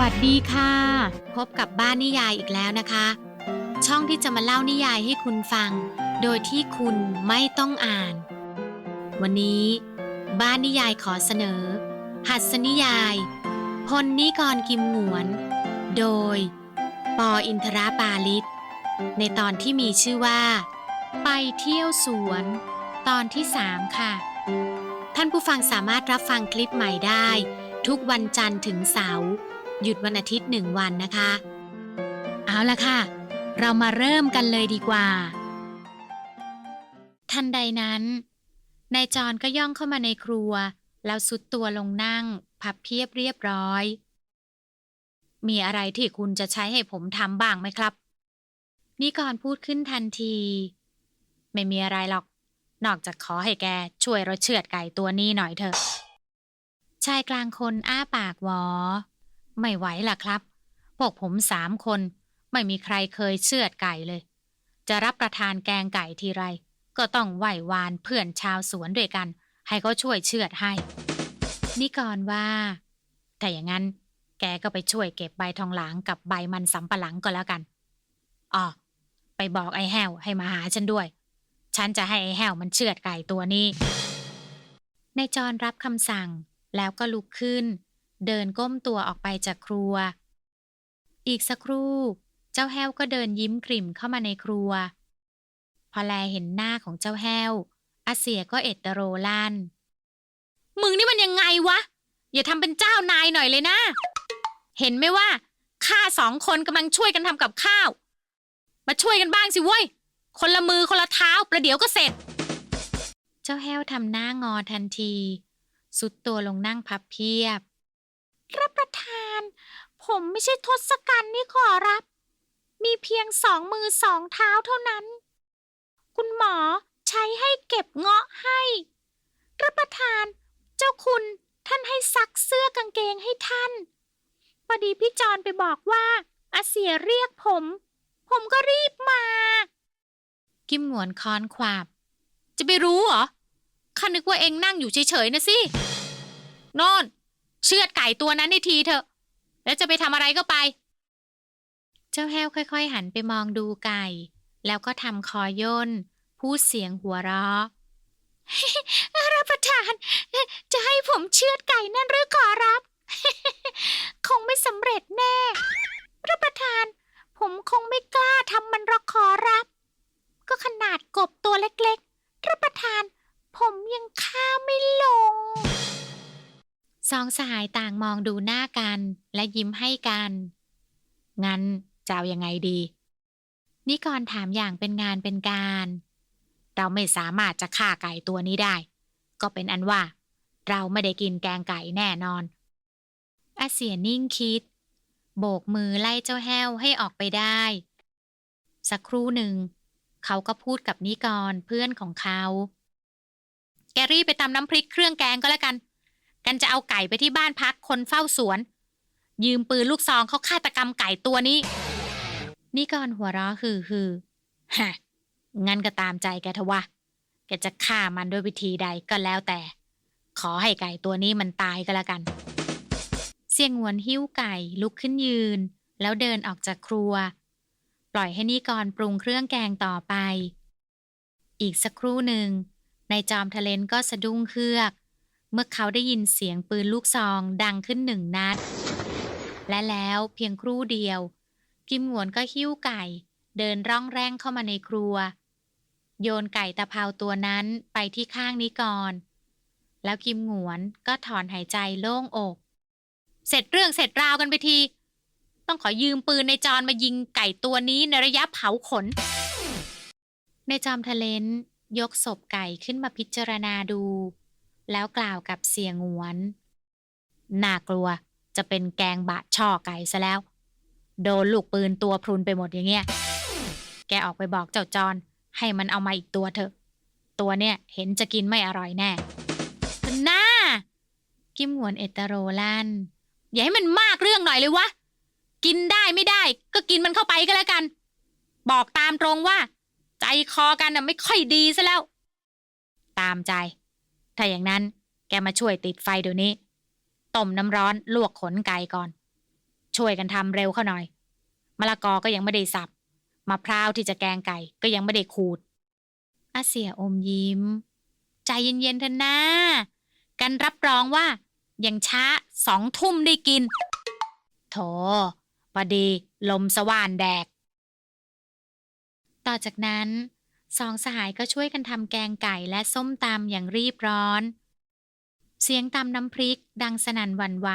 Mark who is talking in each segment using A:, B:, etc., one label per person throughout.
A: วัสดีค่ะ พบกับบ้านนิยายอีกแล้วนะคะ ช่องที่จะมาเล่านิยายให้คุณฟัง โดยที่คุณไม่ต้องอ่าน วันนี้ บ้านนิยายขอเสนอ หัสนิยายพลนิกรกิมหงวน โดย ปออินทราปาลิศในตอนที่มีชื่อว่า ไปเที่ยวสวน ตอนที่3ค่ะ ท่านผู้ฟังสามารถรับฟังคลิปใหม่ได้ ทุกวันจันทร์ถึงเสาร์ หยุดวันอาทิตย์หนึ่งวันนะคะ เอาละค่ะ เรามาเริ่มกันเลยดีกว่า ทันใดนั้นนายจอนก็ย่องเข้ามาในครัว แล้วสุดตัวลงนั่ง พับเพียบเรียบร้อย มีอะไรที่คุณจะใช้ให้ผมทำบ้างไหมครับนี่ก่อนพูดขึ้นทันที ไม่มีอะไรหรอก นอกจากขอให้แกช่วยเราเชือดไก่ตัวนี้หน่อยเถอะชายกลางคนอ้าปากหวอ ไม่ไหวล่ะครับ พวกผมสามคน ไม่มีใครเคยเชือดไก่เลย จะรับประทานแกงไก่ทีไร ก็ต้องไหว้วานเพื่อนชาวสวนด้วยกัน ให้เขาช่วยเชือดให้ นี่ก่อนว่า แต่อย่างนั้น แกก็ไปช่วยเก็บใบทองหลางกับใบมันสำปะหลังก็แล้วกันอ๋อไปบอกไอ้แห้วให้มาหาฉันด้วย ฉันจะให้ไอ้แห้วมันเชือดไก่ตัวนี้นายจรรับคำสั่งแล้วก็ลุกขึ้น เดินก้มตัวออกไปจากครัว อีกสักครู่ เจ้าแห้วก็เดินยิ้มกริ่มเข้ามาในครัว พอแลเห็นหน้าของเจ้าแห้วอาเสียก็เอดโรลั่น มึงนี่มันยังไงวะ อย่าทำเป็นเจ้านายหน่อยเลยนะ เห็นไหมว่าข้าสองคนกำลังช่วยกันทำกับข้าว มาช่วยกันบ้างสิเว้ย คนละมือคนละเท้าประเดี๋ยวก็เสร็จ เจ้าแห้วทำหน้างอทันที สุดตัวลงนั่งพับเพียบ รับประทาน ผมไม่ใช่ทศกัณฐ์นี่ขอรับ มีเพียงสองมือสองเท้าเท่านั้น คุณหมอใช้ให้เก็บเงาะให้ รับประทาน เจ้าคุณท่านให้ซักเสื้อกางเกงให้ท่านพอดีพี่จอนไปบอกว่าอาเสียเรียกผม ผมก็รีบมา กิมหงวนคอนขวาบ จะไปรู้เหรอข้านึกว่าเองนั่งอยู่เฉยๆนะสิน่น เชือดไก่ตัวนั้นให้ทีเถอะ แล้วจะไปทำอะไรก็ไป เจ้าแห้วค่อย ๆ หันไปมองดูไก่ แล้วก็ทำคอย่นพูดเสียงหัวเราะรับประทาน จะให้ผมเชือดไก่นั่นหรือขอรับ คงไม่สำเร็จแน่ รับประทาน ผมคงไม่กล้าทำมันหรอกขอรับ ก็ขนาดกบตัวเล็กๆ รับประทาน ผมยังฆ่าไม่ลง สองสหายต่างมองดูหน้ากันและยิ้มให้กัน งั้นจะเอายังไงดี นิกรถามอย่างเป็นงานเป็นการ เราไม่สามารถจะฆ่าไก่ตัวนี้ได้ ก็เป็นอันว่า เราไม่ได้กินแกงไก่แน่นอนอาเสียนิ่งคิด โบกมือไล่เจ้าแห้วให้ออกไปได้ สักครู่หนึ่ง เขาก็พูดกับนิกรเพื่อนของเขา แกรี่ไปตำน้ำพริกเครื่องแกงก็แล้วกัน กันจะเอาไก่ไปที่บ้านพักคนเฝ้าสวน ยืมปืนลูกซองเขาฆาตกรรมไก่ตัวนี้ นี่ก่อนหัวเราะฮือฮือฮะงั้นก็ตามใจแกเถอะวะแกจะฆ่ามันด้วยวิธีใดก็แล้วแต่ ขอให้ไก่ตัวนี้มันตายก็แล้วกัน เสียงหวนหิ้วไก่ลุกขึ้นยืน แล้วเดินออกจากครัว ปล่อยให้นิกรปรุงเครื่องแกงต่อไป อีกสักครู่หนึ่งนายจอมทะเลนก็สะดุ้งเฮือก เมื่อเขาได้ยินเสียงปืนลูกซองดังขึ้นหนึ่งนัด และแล้วเพียงครู่เดียว กิมหวนก็หิ้วไก่ เดินร่องแร่งเข้ามาในครัว โยนไก่ตะเภาตัวนั้นไปที่ข้างนี้ก่อน แล้วกิมหวนก็ถอนหายใจโล่งอก เสร็จเรื่องเสร็จราวกันไปที ต้องขอยืมปืนในจอนมายิงไก่ตัวนี้ในระยะเผาขน ในจอมทะเลนยกศพไก่ขึ้นมาพิจารณาดู แล้วกล่าวกับเสียงหวน น่ากลัวจะเป็นแกงบะช่อไก่ซะแล้ว โดนลูกปืนตัวพรุนไปหมดอย่างเงี้ย แกออกไปบอกเจ้าจอนให้มันเอามาอีกตัวเถอะ ตัวเนี่ยเห็นจะกินไม่อร่อยแน่หน้ากิมหวนเอตโรลันอย่าให้มันมากเรื่องหน่อยเลยวะ กินได้ไม่ได้ ก็กินมันเข้าไปก็แล้วกัน บอกตามตรงว่า ใจคอกันน่ะไม่ค่อยดีซะแล้ว ตามใจ ถ้าอย่างนั้นแกมาช่วยติดไฟเดี๋ยวนี้ต้มน้ำร้อนลวกขนไก่ก่อน ช่วยกันทำเร็วเข้าหน่อยมะละกอก็ยังไม่ได้สับมะพร้าวที่จะแกงไก่ก็ยังไม่ได้ขูดอาเสียอมยิ้ม ใจเย็นๆเถอะนะกันรับรองว่ายังช้าสองทุ่มได้กิน โถพอดีลมสว่านแดก ต่อจากนั้น สองสหายก็ช่วยกันทำแกงไก่และส้มตำอย่างรีบร้อน เสียงตำน้ำพริกดังสนั่นหวั่นไหว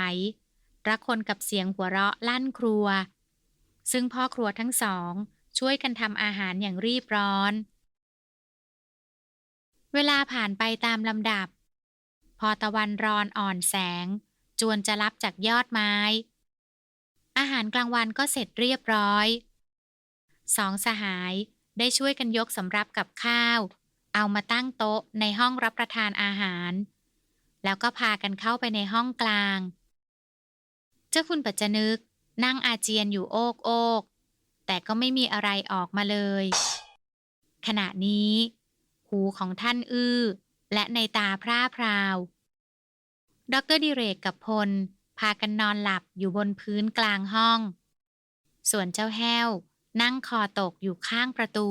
A: ระคนกับเสียงหัวเราะลั่นครัว ซึ่งพ่อครัวทั้งสอง ช่วยกันทำอาหารอย่างรีบร้อน เวลาผ่านไปตามลำดับ พอตะวันรอนอ่อนแสง จวนจะรับจากยอดไม้ อาหารกลางวันก็เสร็จเรียบร้อย สองสหาย ได้ช่วยกันยกสำรับกับข้าว เอามาตั้งโต๊ะในห้องรับประทานอาหาร แล้วก็พากันเข้าไปในห้องกลาง เจ้าคุณปัจจนึกนั่งอาเจียนอยู่โอกโอกแต่ก็ไม่มีอะไรออกมาเลย ขณะนี้ หูของท่านอื้อ และในตาพร่าพราวดรดิเรกกับพล พากันนอนหลับอยู่บนพื้นกลางห้อง ส่วนเจ้าแห้ว นั่งคอตกอยู่ข้างประตู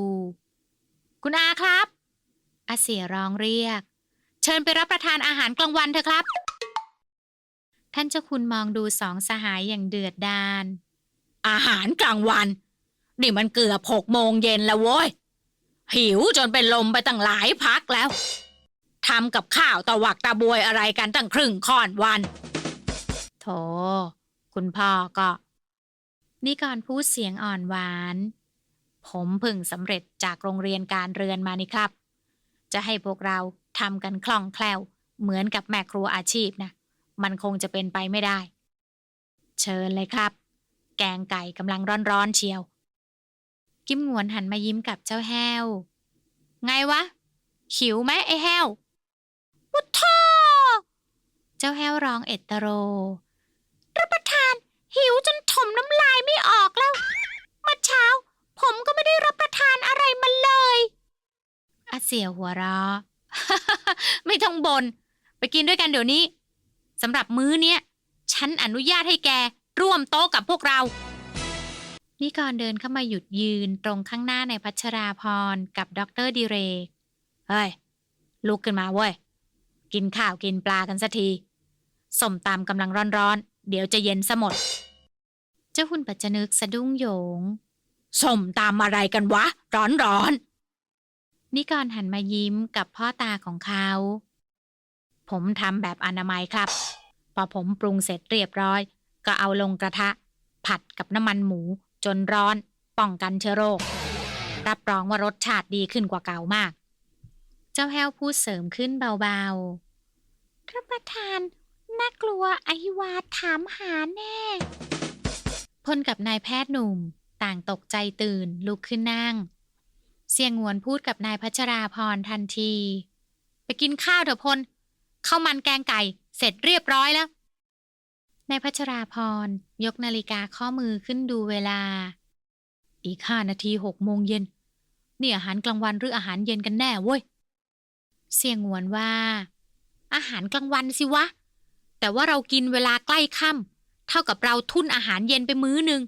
A: คุณอาครับ อาเสียร้องเรียก เชิญไปรับประทานอาหารกลางวันเถอะครับ ท่านเจ้าคุณมองดูสองสหายอย่างเดือดดาล อาหารกลางวัน นี่มันเกือบหกโมงเย็นแล้วโว้ย หิวจนเป็นลมไปตั้งหลายพักแล้วทำกับข้าวตะวักตะบวยอะไรกันตั้งครึ่งค่อนวัน โถ คุณพ่อก็ นี่ก่อนพูดเสียงอ่อนหวาน ผมพึ่งสำเร็จจากโรงเรียนการเรือนมานี่ครับ จะให้พวกเราทำกันคล่องแคล่ว เหมือนกับแม่ครัวอาชีพนะ มันคงจะเป็นไปไม่ได้ เชิญเลยครับ แกงไก่กำลังร้อนๆเชียว กิมหงวนหันมายิ้มกับเจ้าแห้ว ไงวะ หิวไหมไอ้แห้วพุทธเจ้าแห้วร้องเอดตโร รับประทาน หิวจนถมน้ำลายไม่ออกแล้ว เมื่อเช้า ผมก็ไม่ได้รับประทานอะไรมาเลยอา เสียหัวเราะ ไม่ต้องบนไปกินด้วยกันเดี๋ยวนี้สำหรับมื้อเนี้ย ฉันอนุญาตให้แก ร่วมโต๊ะกับพวกเรา นิกรเดินเข้ามาหยุดยืนตรงข้างหน้าในพัชราพรกับดรดิเรก เฮ้ย ลุกขึ้นมาเว้ย กินข้าวกินปลากันสักทีส้มตำกำลังร้อนๆ เดี๋ยวจะเย็นซะหมด เจ้าหุ่นปัจจนึกสะดุ้งโยงส้มตำอะไรกันวะ ร้อนๆนิ นิกรหันมายิ้มกับพ่อตาของเขา ผมทำแบบอนามัยครับ พอผมปรุงเสร็จเรียบร้อย ก็เอาลงกระทะ ผัดกับน้ำมันหมู จนร้อน ป้องกันเชื้อโรค รับรองว่ารสชาติดีขึ้นกว่าเก่ามาก เจ้าแห้วพูดเสริมขึ้นเบาๆรับประทานน่ากลัวไอวาถามหาแน่พลกับนายแพทย์หนุ่มต่างตกใจตื่นลุกขึ้นนั่ง เสียงงวนพูดกับนายพัชราพรทันที ไปกินข้าวเถอะพลข้าวมันแกงไก่ เสร็จเรียบร้อยแล้วนายพัชราพรยกนาฬิกาข้อมือขึ้นดูเวลา อีกห้านาทีหกโมงเย็นนี่อาหารกลางวันหรืออาหารเย็นกันแน่เว้ย เสียงหวนว่า อาหารกลางวันสิวะ แต่ว่าเรากินเวลาใกล้ค่ำเท่ากับเราทุ่นอาหารเย็นไปมื้อหนึ่ง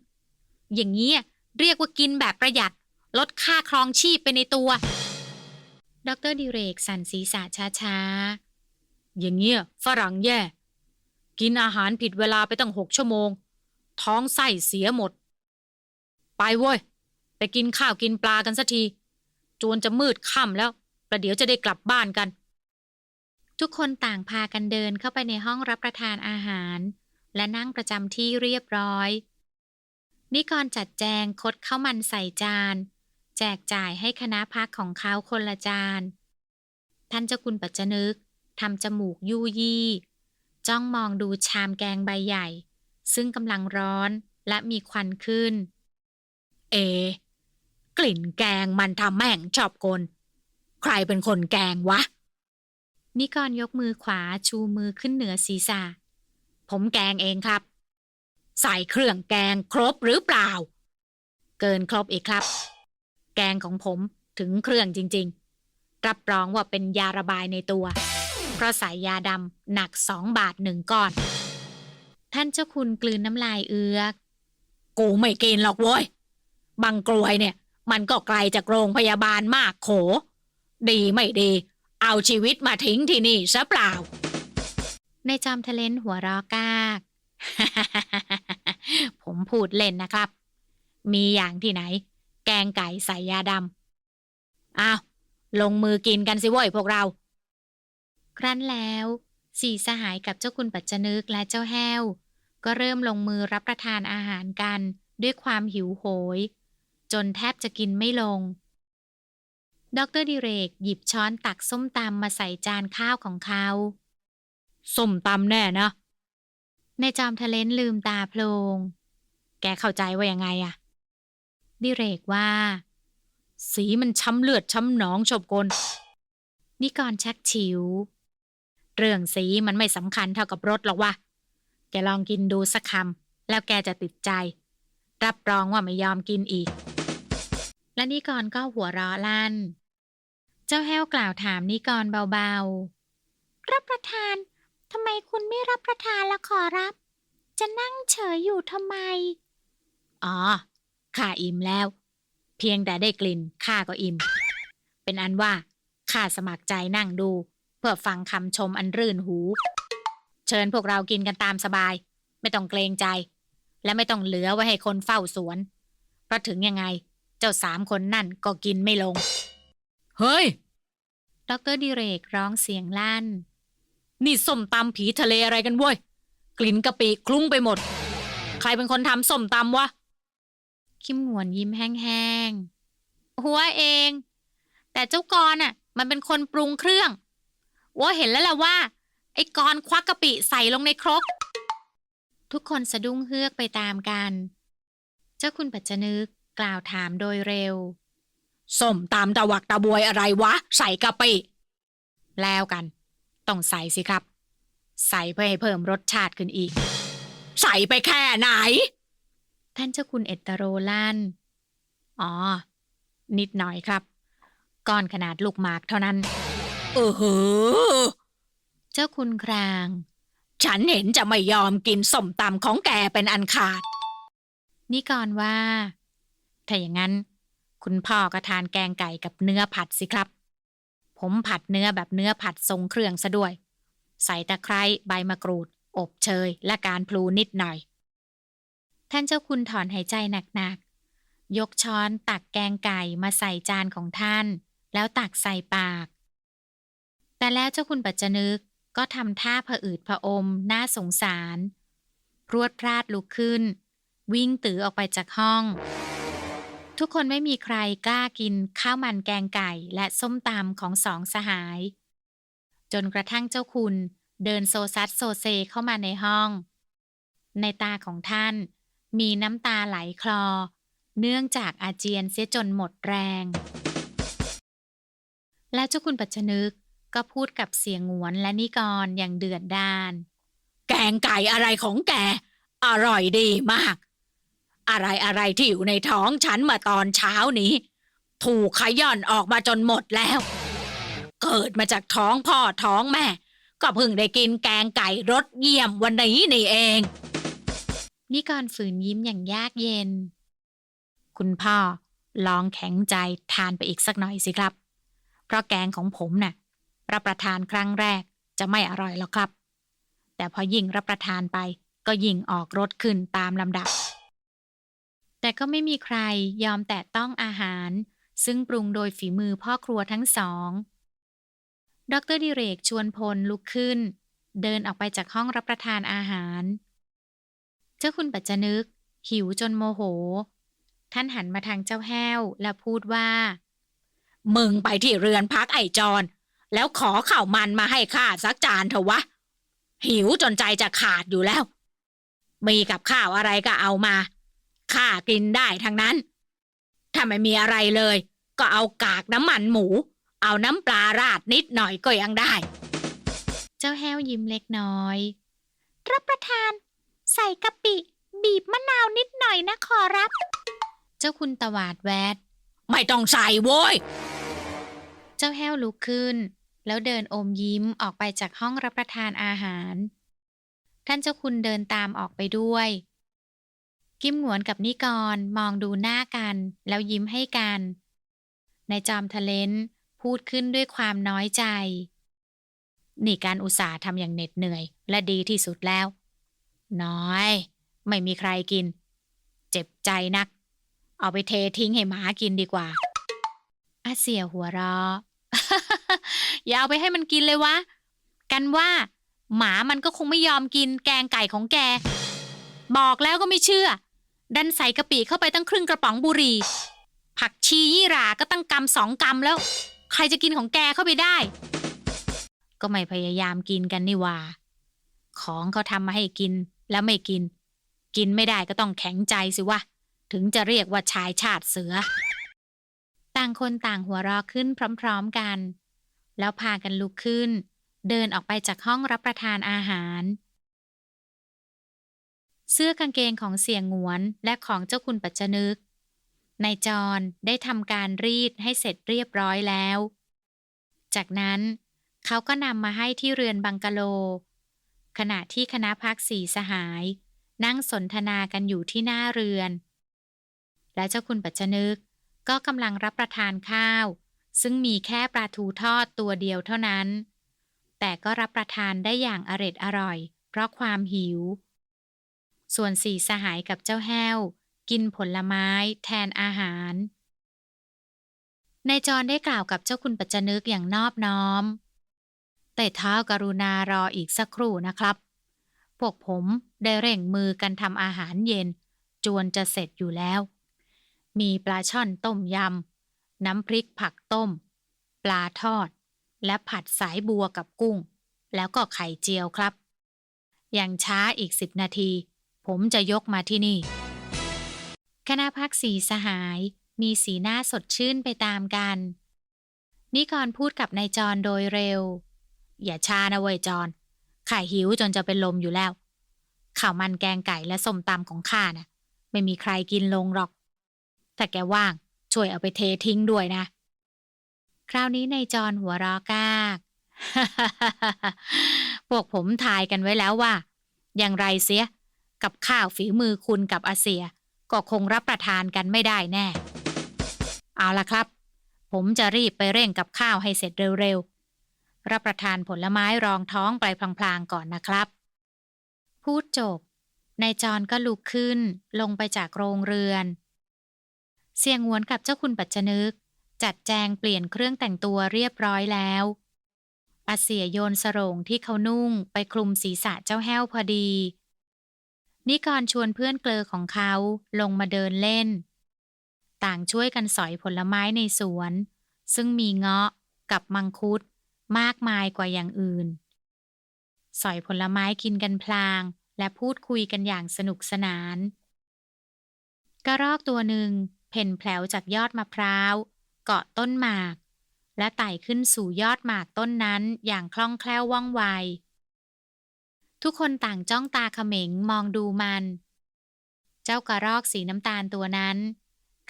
A: อย่างนี้เรียกว่ากินแบบประหยัด ลดค่าครองชีพไปในตัว ดรดิเรกสันศีรษะช้าๆ อย่างเงี้ยฝรั่งแย่ กินอาหารผิดเวลาไปตั้งหกชั่วโมง ท้องไส้เสียหมด ไปเว้ย ไปกินข้าวกินปลากันสักที จวนจะมืดค่ำแล้ว ประเดี๋ยวจะได้กลับบ้านกัน ทุกคนต่างพากันเดินเข้าไปในห้องรับประทานอาหาร และนั่งประจำที่เรียบร้อยนิกรจัดแจงคดข้าวมันใส่จาน แจกจ่ายให้คณะพักของเขาคนละจาน ท่านเจ้าคุณปัจจนึกทำจมูกยู่ยี่ จ้องมองดูชามแกงใบใหญ่ ซึ่งกำลังร้อนและมีควันขึ้น เอ กลิ่นแกงมันทำแม่งชอบกลใครเป็นคนแกงวะ นิกรยกมือขวาชูมือขึ้นเหนือศีรษะ ผมแกงเองครับ ใส่เครื่องแกงครบหรือเปล่า เกินครบอีกครับ แกงของผมถึงเครื่องจริง ๆ รับรองว่าเป็นยาระบายในตัว เพราะใส่ยาดำหนักสองบาทหนึ่งก้อน ท่านเจ้าคุณกลืนน้ำลายเอือก
B: กูไม่กินหรอกเว้ย บางกลวยเนี่ย มันก็ไกลจากโรงพยาบาลมากโข ดีไม่ดี เอาชีวิตมาทิ้งที่นี่ซะเปล่า
A: ในจอมทะเลนหัวรอกากผมพูดเล่นนะครับ มีอย่างที่ไหน แกงไก่ใส่ยาดำอ้าว ลงมือกินกันสิเว้ยพวกเรา ครั้นแล้วสี่สหายกับเจ้าคุณปัจจนึกและเจ้าแห้ว ก็เริ่มลงมือรับประทานอาหารกันด้วยความหิวโหย จนแทบจะกินไม่ลง ดรดิเรกหยิบช้อนตักส้มตำมาใส่จานข้าวของเขา
B: ส้มตำแน่นะ
A: ในจอมทะเลนลืมตาโพลง แกเข้าใจว่ายังไงอะ ดิเรกว่า
B: สีมันช้ำเลือดช้ำหนองชบกล
A: นิกรชักฉิว
B: เรื่องสีมันไม่สำคัญเท่ากับรสหรอกวะ
A: แกลองกินดูสักคำแล้วแกจะติดใจ รับรองว่าไม่ยอมกินอีก และนิกรก็หัวเราะลั่น เจ้าแห้วกล่าวถามนิกรเบาๆ รับประทานทำไมคุณไม่รับประทานละขอรับ จะนั่งเฉยอยู่ทำไม อ๋อ ข้าอิ่มแล้ว เพียงแต่ได้กลิ่นข้าก็อิ่ม เป็นอันว่าข้าสมัครใจนั่งดู เพื่อฟังคำชมอันรื่นหู เชิญพวกเรากินกันตามสบาย ไม่ต้องเกรงใจ และไม่ต้องเหลือไว้ให้คนเฝ้าสวน เพราะถึงยังไง เจ้าสามคนนั่นก็กินไม่ลง
B: เฮ้ย
A: ดรดิเรกร้องเสียงลั่น
B: นี่ส้มตำผีทะเลอะไรกันเว้ย กลิ่นกะปิคลุ้งไปหมด ใครเป็นคนทำส้มตำวะ
A: คิมหงวนยิ้มแห้งๆหัวเอง แต่เจ้ากรน่ะ มันเป็นคนปรุงเครื่องวัวเห็นแล้วล่ะว่า ไอ้กรควักกะปิใส่ลงในครก ทุกคนสะดุ้งเฮือกไปตามกัน เจ้าคุณปัจจนึกกล่าวถามโดยเร็ว
B: ส้มตำตะวักตะบวยอะไรวะ ใส่กะปิ
A: แล้วกัน ต้องใส่สิครับ ใส่เพื่อให้เพิ่มรสชาติขึ้นอีก
B: ใส่ไปแค่ไหน
A: ท่านเจ้าคุณเอตโตโรลั่นอ๋อ นิดหน่อยครับ ก้อนขนาดลูกหมากเท่านั้น
B: เออเหอ
A: เจ้าคุณคราง
B: ฉันเห็นจะไม่ยอมกินส้มตำของแกเป็นอันขาด
A: นี่ก่อนว่า ถ้าอย่างนั้น คุณพ่อก็ทานแกงไก่กับเนื้อผัดสิครับ ผมผัดเนื้อแบบเนื้อผัดทรงเครื่องซะด้วย ใส่ตะไคร้ใบมะกรูด อบเชยและการพลูนิดหน่อย ท่านเจ้าคุณถอนหายใจหนักๆ ยกช้อนตักแกงไก่มาใส่จานของท่าน แล้วตักใส่ปาก แต่แล้วเจ้าคุณปัจจนึกก็ทำท่าผะอืดผะอม น่าสงสารพรวดพลาดลุกขึ้น วิ่งตือออกไปจากห้อง ทุกคนไม่มีใครกล้ากินข้าวมันแกงไก่และส้มตำของสองสหาย จนกระทั่งเจ้าคุณเดินโซซัดโซเซเข้ามาในห้อง ในตาของท่าน มีน้ำตาไหลคลอ เนื่องจากอาเจียนเสียจนหมดแรง และเจ้าคุณปัจจนึกก็พูดกับเสียงหงวนและนิกรอย่างเดือดดาล
B: แกงไก่อะไรของแก อร่อยดีมาก อะไรอะไรที่อยู่ในท้องฉันมาตอนเช้านี้ ถูกขย่อนออกมาจนหมดแล้ว เกิดมาจากท้องพ่อท้องแม่ ก็เพิ่งได้กินแกงไก่รสเยี่ยมวันนี้นี่เอง
A: นิกรฝืนยิ้มอย่างยากเย็น คุณพ่อลองแข็งใจทานไปอีกสักหน่อยสิครับ เพราะแกงของผมน่ะ รับประทานครั้งแรกจะไม่อร่อยหรอกครับ แต่พอยิ่งรับประทานไปก็ยิ่งออกรสขึ้นตามลำดับ แต่ก็ไม่มีใครยอมแตะต้องอาหาร ซึ่งปรุงโดยฝีมือพ่อครัวทั้งสอง ดรดิเรกชวนพลลุกขึ้น เดินออกไปจากห้องรับประทานอาหาร เจ้าคุณปัจจนึก หิวจนโมโห ท่านหันมาทางเจ้าแห้วและพูดว่า
B: มึงไปที่เรือนพักไอจอนแล้วขอข้าวมันมาให้ข้าสักจานเถอะวะ หิวจนใจจะขาดอยู่แล้ว มีกับข้าวอะไรก็เอามาข้ากินได้ทั้งนั้น ถ้าไม่มีอะไรเลย ก็เอากากน้ำมันหมู เอาน้ำปลาราดนิดหน่อยก็ยังได้
A: เจ้าแห้วยิ้มเล็กน้อย รับประทาน ใส่กะปิ บีบมะนาวนิดหน่อยนะขอรับ เจ้าคุณตวาดแวด
B: ไม่ต้องใส่โว้ย
A: เจ้าแห้วลุกขึ้น แล้วเดินอมยิ้มออกไปจากห้องรับประทานอาหาร ท่านเจ้าคุณเดินตามออกไปด้วย กิมหงวนกับนิกรมองดูหน้ากันแล้วยิ้มให้กันนายจอมทะเลนพูดขึ้นด้วยความน้อยใจ นี่การอุตส่าห์ทำอย่างเหน็ดเหนื่อย และดีที่สุดแล้ว น้อย ไม่มีใครกิน เจ็บใจนัก เอาไปเททิ้งให้หมากินดีกว่าอาเสียหัวเราะอย่าเอาไปให้มันกินเลยวะ กันว่า หมามันก็คงไม่ยอมกินแกงไก่ของแก บอกแล้วก็ไม่เชื่อ ดันใส่กะปิเข้าไปตั้งครึ่งกระป๋องบุหรี่ ผักชียี่หราก็ตั้งกำสองกำแล้ว ใครจะกินของแกเข้าไปได้ ก็ไม่พยายามกินกันนี่ว่า ของเขาทำมาให้กิน แล้วไม่กิน กินไม่ได้ก็ต้องแข็งใจสิวะ ถึงจะเรียกว่าชายชาติเสือ ต่างคนต่างหัวเราะขึ้นพร้อมๆกัน แล้วพากันลุกขึ้น เดินออกไปจากห้องรับประทานอาหาร เสื้อกางเกงของเสี่ยงหงวนและของเจ้าคุณปัจจนึกนายจรได้ทำการรีดให้เสร็จเรียบร้อยแล้ว จากนั้นเขาก็นำมาให้ที่เรือนบังกะโล ขณะที่คณะพักสี่สหาย นั่งสนทนากันอยู่ที่หน้าเรือน และเจ้าคุณปัจจนึกก็กำลังรับประทานข้าว ซึ่งมีแค่ปลาทูทอดตัวเดียวเท่านั้น แต่ก็รับประทานได้อย่างอร็ดอร่อย เพราะความหิว ส่วนสี่สหายกับเจ้าแห้ว กินผลไม้แทนอาหารนายจรได้กล่าวกับเจ้าคุณปัจจนึกอย่างนอบน้อม แต่เท้ากรุณารออีกสักครู่นะครับ พวกผมได้เร่งมือกันทำอาหารเย็น จวนจะเสร็จอยู่แล้ว มีปลาช่อนต้มยำ น้ำพริกผักต้ม ปลาทอด และผัดสายบัวกับกุ้ง แล้วก็ไข่เจียวครับยังช้าอีกสิบนาที ผมจะยกมาที่นี่ คณะพักสีสหายมีสีหน้าสดชื่นไปตามกัน นิกรพูดกับนายจรโดยเร็ว อย่าช้านะเว้ยจรข่าหิวจนจะเป็นลมอยู่แล้วข่าวมันแกงไก่และส้มตำของข้านะ่ะ ไม่มีใครกินลงหรอก ถ้าแกว่างช่วยเอาไปเททิ้งด้วยนะ คราวนี้นายจรหัวรอกากพวกผมทายกันไว้แล้วว่า อย่างไรเสีย กับข้าวฝีมือคุณกับอาเซีย ก็คงรับประทานกันไม่ได้แน่ เอาละครับ ผมจะรีบไปเร่งกับข้าวให้เสร็จเร็วๆ รับประทานผลไม้รองท้องไปพลางๆก่อนนะครับ พูดจบนายจรก็ลุกขึ้นลงไปจากโรงเรือน เสียงหวนกับเจ้าคุณปัจจนึก จัดแจงเปลี่ยนเครื่องแต่งตัวเรียบร้อยแล้วอาเสียโยนสรงที่เขานุ่งไปคลุมศีรษะเจ้าแห้วพอดี นิกรชวนเพื่อนเกลอของเขาลงมาเดินเล่น ต่างช่วยกันสอยผลไม้ในสวน ซึ่งมีเงาะกับมังคุด มากมายกว่าอย่างอื่น สอยผลไม้กินกันพลาง และพูดคุยกันอย่างสนุกสนาน กระรอกตัวหนึ่งเพ่นแผลวจากยอดมะพร้าว เกาะต้นหมาก และไต่ขึ้นสู่ยอดหมากต้นนั้นอย่างคล่องแคล่วว่องไว ทุกคนต่างจ้องตาเขม็งมองดูมัน เจ้ากระรอกสีน้ำตาลตัวนั้น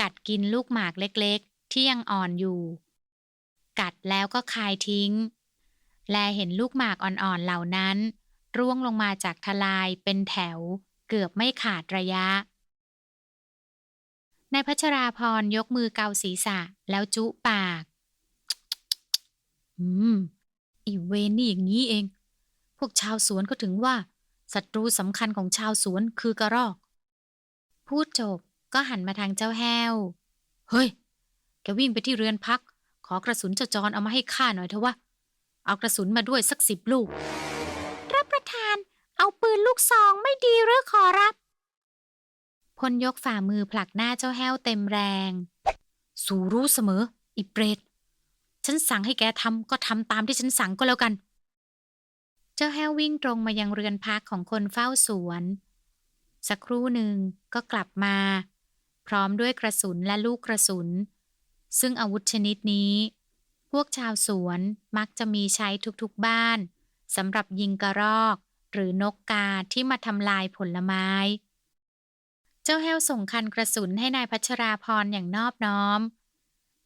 A: กัดกินลูกหมากเล็กๆ ที่ยังอ่อนอยู่ กัดแล้วก็คายทิ้ง แลเห็นลูกหมากอ่อนๆเหล่านั้น ร่วงลงมาจากทลายเป็นแถว เกือบไม่ขาดระยะนายพัชราพรยกมือเกาศีรษะแล้วจุปาก อืม อีเวนนี่อย่างนี้เอง พวกชาวสวนก็ถึงว่าศัตรูสำคัญของชาวสวนคือกระรอก พูดจบก็หันมาทางเจ้าแห้ว เฮ้ย แกวิ่งไปที่เรือนพัก ขอกระสุนเจ้าจรเอามาให้ข้าหน่อยเถอะวะ เอากระสุนมาด้วยสักสิบลูก รับประทาน เอาปืนลูกซองไม่ดีหรือขอรับ พลยกฝ่ามือผลักหน้าเจ้าแห้วเต็มแรง สู่รู้เสมออีเปรต ฉันสั่งให้แกทำก็ทำตามที่ฉันสั่งก็แล้วกัน เจ้าแห้ววิ่งตรงมายังเรือนพักของคนเฝ้าสวน สักครู่หนึ่งก็กลับมา พร้อมด้วยกระสุนและลูกกระสุน ซึ่งอาวุธชนิดนี้ พวกชาวสวนมักจะมีใช้ทุกๆบ้านสำหรับยิงกระรอก หรือนกกาที่มาทำลายผลไม้ เจ้าแห้วส่งคันกระสุนให้นายพัชราพรอย่างนอบน้อม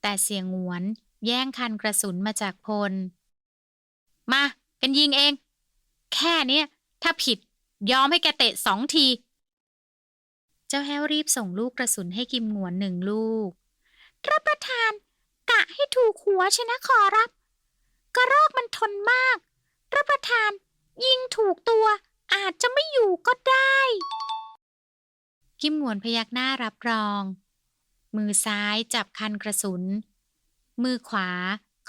A: แต่เสียงหวนแย่งคันกระสุนมาจากพล มากันยิงเอง แค่นี้ถ้าผิดยอมให้แกเตะสองที เจ้าแห้วรีบส่งลูกกระสุนให้กิมหงวนหนึ่งลูก รับประทาน กะให้ถูกหัวชนะขอรับ กระรอกมันทนมาก รับประทาน ยิงถูกตัว อาจจะไม่อยู่ก็ได้ กิมหวนพยักหน้ารับรอง มือซ้ายจับคันกระสุน มือขวา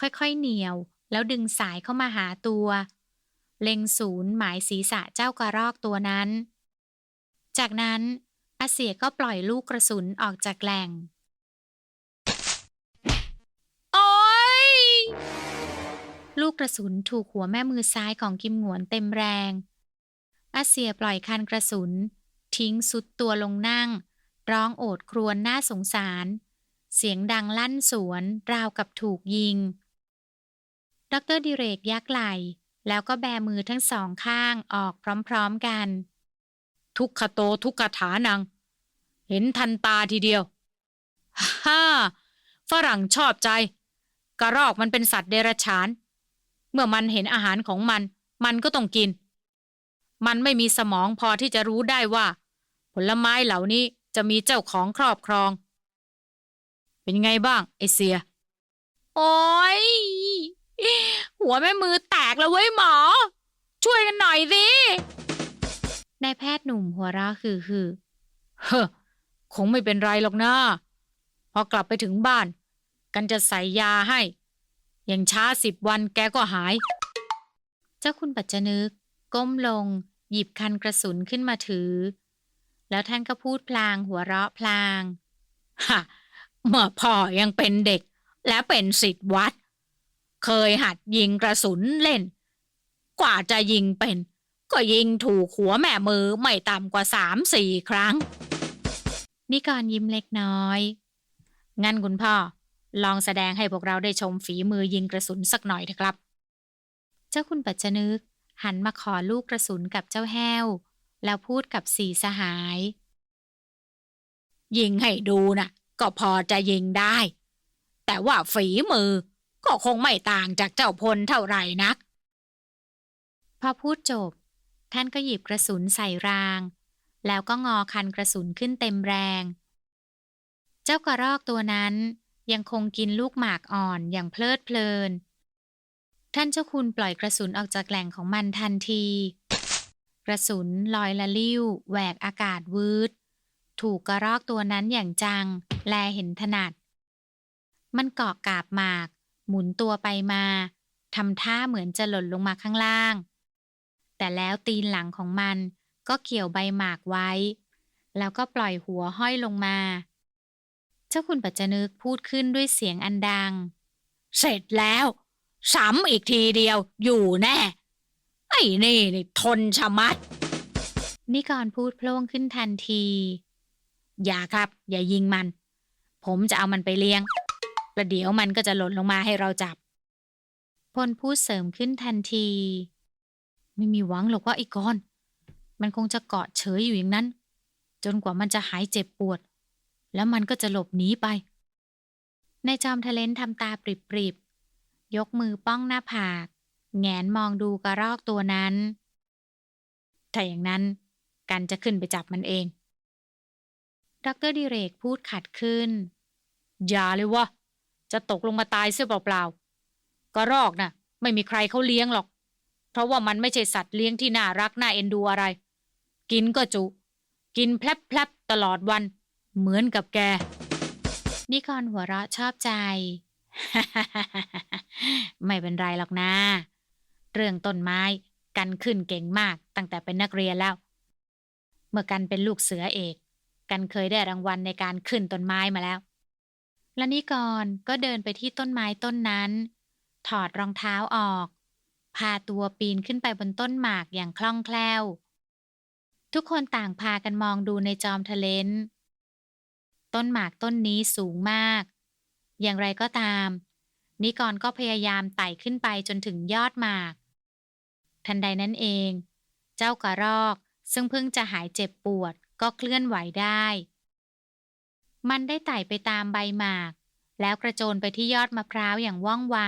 A: ค่อยๆเหนียว แล้วดึงสายเข้ามาหาตัว เล็งศูนย์หมายศีรษะเจ้ากระรอกตัวนั้น จากนั้นอาเสียก็ปล่อยลูกกระสุนออกจากแหล่ง ลูกกระสุนถูกหัวแม่มือซ้ายของกิมหงวนเต็มแรง อาเซียปล่อยคันกระสุน ทิ้งสุดตัวลงนั่ง ร้องโอดครวญน่าสงสาร เสียงดังลั่นสวน ราวกับถูกยิง ดรดิเรกยักไหล แล้วก็แบมือทั้งสองข้างออกพร้อมๆกัน
B: ทุกขโตทุกขฐานัง เห็นทันตาทีเดียว ฮ่าฝรั่งชอบใจ กระรอกมันเป็นสัตว์เดรัจฉาน เมื่อมันเห็นอาหารของมัน มันก็ต้องกิน มันไม่มีสมองพอที่จะรู้ได้ว่า ผลไม้เหล่านี้จะมีเจ้าของครอบครอง เป็นไงบ้างไอเสีย โอ้ยหัวแม่มือแตกแล้วเว้ยหมอ ช่วยกันหน่อยสิ
A: นายแพทย์หนุ่มหัวเราะคือคือ
B: เฮ้อคงไม่เป็นไรหรอกนะพอกลับไปถึงบ้าน กันจะใส่ยาให้อ ย่างช้าสิบวันแกก็หาย
A: เจ้าคุณปัจจนึก ก้มลง หยิบคันกระสุนขึ้นมาถือ แล้วท่านก็พูดพลางหัวเราะพลาง
B: ฮะเมื่อพ่อยังเป็นเด็ก และเป็นสิทธิ์วัด เคยหัดยิงกระสุนเล่น กว่าจะยิงเป็น ก็ยิงถูกหัวแม่มือไม่ต่ำกว่าสามสี่ครั้ง
A: นิกรยิ้มเล็กน้อย
B: งั้นคุณพ่อ ลองแสดงให้พวกเราได้ชมฝีมือยิงกระสุนสักหน่อยเถอะครับ
A: เจ้าคุณปัจจนึก หันมาขอลูกกระสุนกับเจ้าแห้ว แล้วพูดกับสี่สหาย
B: ยิงให้ดูนะก็พอจะยิงได้ แต่ว่าฝีมือก็คงไม่ต่างจากเจ้าพลเท่าไหร่นัก
A: พอพูดจบ ท่านก็หยิบกระสุนใส่ราง แล้วก็งอคันกระสุนขึ้นเต็มแรง เจ้ากระรอกตัวนั้น ยังคงกินลูกหมากอ่อนอย่างเพลิดเพลิน ท่านเจ้าคุณปล่อยกระสุนออกจากแหล่งของมันทันที กระสุนลอยละลิ้วแหวกอากาศวืด ถูกกระรอกตัวนั้นอย่างจัง แลเห็นถนัด มันเกาะกาบหมาก หมุนตัวไปมาทำท่าเหมือนจะหล่นลงมาข้างล่าง แต่แล้วตีนหลังของมันก็เกี่ยวใบหมากไว้ แล้วก็ปล่อยหัวห้อยลงมา จ้าคุณปัจจนึกพูดขึ้นด้วยเสียงอันดัง
B: เสร็จแล้วซ้ำอีกทีเดียว อยู่แน่ ไอ้นี่นี่ทนชะมัด
A: นิกรพูดโพล่งขึ้นทันที
B: อย่าครับ อย่ายิงมัน ผมจะเอามันไปเลี้ยง ประเดี๋ยวมันก็จะหล่นลงมาให้เราจับ
A: พลพูดเสริมขึ้นทันที ไม่มีหวังหรอกว่าไอ้กอน มันคงจะเกาะเฉยอยู่อย่างนั้น จนกว่ามันจะหายเจ็บปวด แล้วมันก็จะหลบหนีไป ในายจอมทะเลนทำตาปริบๆ ยกมือป้องหน้าผาก แงนมองดูกระรอกตัวนั้น ถ้าอย่างนั้น กันจะขึ้นไปจับมันเอง ดรดิเรกพูดขัดขึ้น
B: อย่าเลยวะ จะตกลงมาตายเสียเปล่าๆ กระรอกน่ะ ไม่มีใครเขาเลี้ยงหรอก เพราะว่ามันไม่ใช่สัตว์เลี้ยงที่น่ารักน่าเอ็นดูอะไร กินก็จุ กินแพลบๆตลอดวัน เหมือนกับแก
A: นิกรหัวเราะชอบใจ ไม่เป็นไรหรอกนะ เรื่องต้นไม้กันขึ้นเก่งมากตั้งแต่เป็นนักเรียนแล้ว เมื่อกันเป็นลูกเสือเอก กันเคยได้รางวัลในการขึ้นต้นไม้มาแล้ว และนิกรก็เดินไปที่ต้นไม้ต้นนั้น ถอดรองเท้าออก พาตัวปีนขึ้นไปบนต้นหมากอย่างคล่องแคล่ว ทุกคนต่างพากันมองดูในจอมทะเลน ต้นหมากต้นนี้สูงมาก อย่างไรก็ตาม นิกรก็พยายามไต่ขึ้นไปจนถึงยอดหมาก ทันใดนั้นเอง เจ้ากระรอกซึ่งเพิ่งจะหายเจ็บปวดก็เคลื่อนไหวได้ มันได้ไต่ไปตามใบหมาก แล้วกระโจนไปที่ยอดมะพร้าวอย่างว่องไว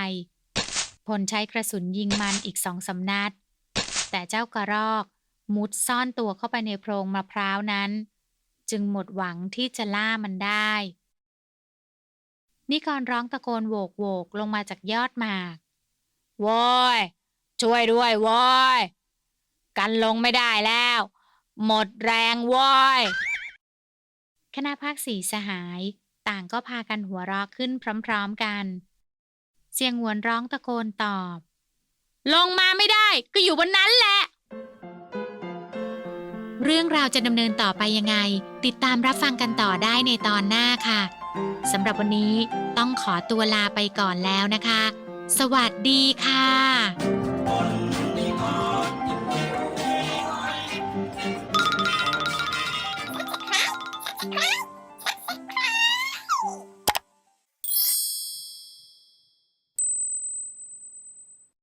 A: พลใช้กระสุนยิงมันอีกสองสำนัด แต่เจ้ากระรอกมุดซ่อนตัวเข้าไปในโพรงมะพร้าวนั้น จึงหมดหวังที่จะล่ามันได้ นิกรร้องตะโกนโวกโวกลงมาจากยอดหมาก
B: โว้ยช่วยด้วยโว้ยกันลงไม่ได้แล้ว หมดแรงโว้ย
A: คณะภาคสีสหายต่างก็พากันหัวเราะขึ้นพร้อมๆกัน เสียงหวนร้องตะโกนตอบ
B: ลงมาไม่ได้ก็อยู่บนนั้นแหละ
A: เรื่องราวจะดำเนินต่อไปยังไง ติดตามรับฟังกันต่อได้ในตอนหน้าค่ะสำหรับวันนี้ต้องขอตัวลาไปก่อนแล้วนะคะ สวัสดีค่ะ